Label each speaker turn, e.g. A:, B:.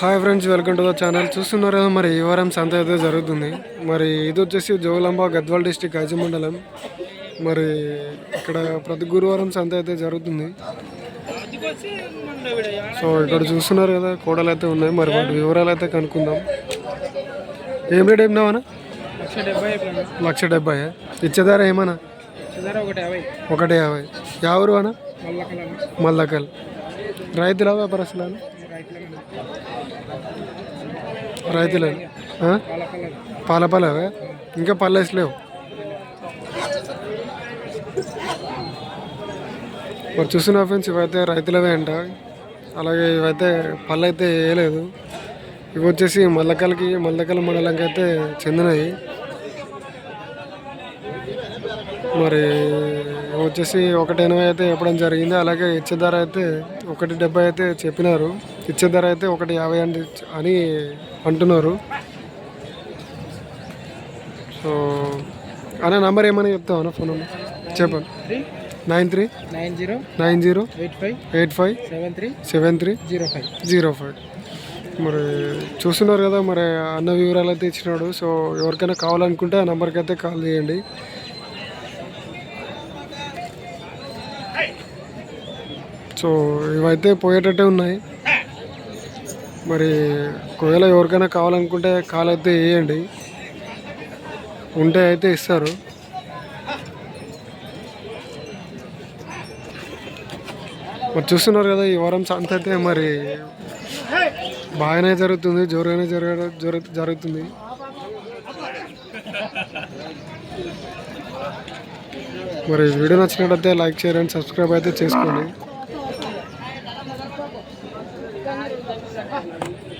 A: Hi friends welcome to the channel చూస్తున్నారు? కదా మరి ఈ వారం సంత అయితే జరుగుతుంది. మరి ఇది వచ్చేసి జోగులాంబ గద్వాల్ డిస్టిక్ ఐజీ మండలం. మరి ఇక్కడ ప్రతి గురువారం సంత అయితే జరుగుతుంది. సో ఇక్కడ చూస్తున్నారు కదా కోడలు అయితే ఉన్నాయి. మరి వాటి వివరాలు అయితే కనుక్కుందాం. ఏం రేట్ ఏమినావనా లక్ష డెబ్బై ఇచ్చేదారా ఏమన్నా? ఒకటి యాభై. యావరు అన్న? మల్లకల్ రైతుల వ్యాపారస్తులా
B: రైతులు. రైతులే పాల
A: పాల పాలవే? ఇంకా పళ్ళు లేవు. మరి చూసిన ఫ్రెండ్స్ ఇవైతే రైతులవే అంట. అలాగే ఇవైతే పళ్ళు అయితే వేయలేదు. ఇవి వచ్చేసి మల్లకల్కి మల్లకల్ మండలంకి అయితే చెందినవి. మరి ఇవి వచ్చేసి ఒకటి ఎనభై అయితే చెప్పడం జరిగింది. అలాగే ఇచ్చే ధర అయితే ఒకటి డెబ్బై అయితే చెప్పినారు. ఇచ్చే ధర అయితే ఒకటి యాభై అని అని అంటున్నారు. సో అన్న నంబర్ ఏమని చెప్తావు అన్న ఫోన్ నెంబర్?
B: చెప్పండి
A: nine three
B: nine zero
A: nine zero
B: eight five
A: eight five
B: seven three
A: seven three
B: zero five
A: zero five. మరి చూస్తున్నారు కదా మరి అన్న వివరాలు అయితే ఇచ్చినాడు. సో ఎవరికైనా కావాలనుకుంటే ఆ నెంబర్కి అయితే కాల్ చేయండి. సో ఇవైతే పోయేటట్టే ఉన్నాయి. మరి ఒకవేళ ఎవరికైనా కావాలనుకుంటే కాల్ అయితే వేయండి ఉంటే అయితే ఇస్తారు. మరి చూస్తున్నారు కదా ఈ వారం సంత అయితే మరి బాగానే జరుగుతుంది జోరుగానే జరగ జరుగుతుంది. మరి వీడియో నచ్చినట్టయితే లైక్ షేర్ అండ్ సబ్స్క్రైబ్ అయితే చేసుకోండి. かなりのパフォーマンスが。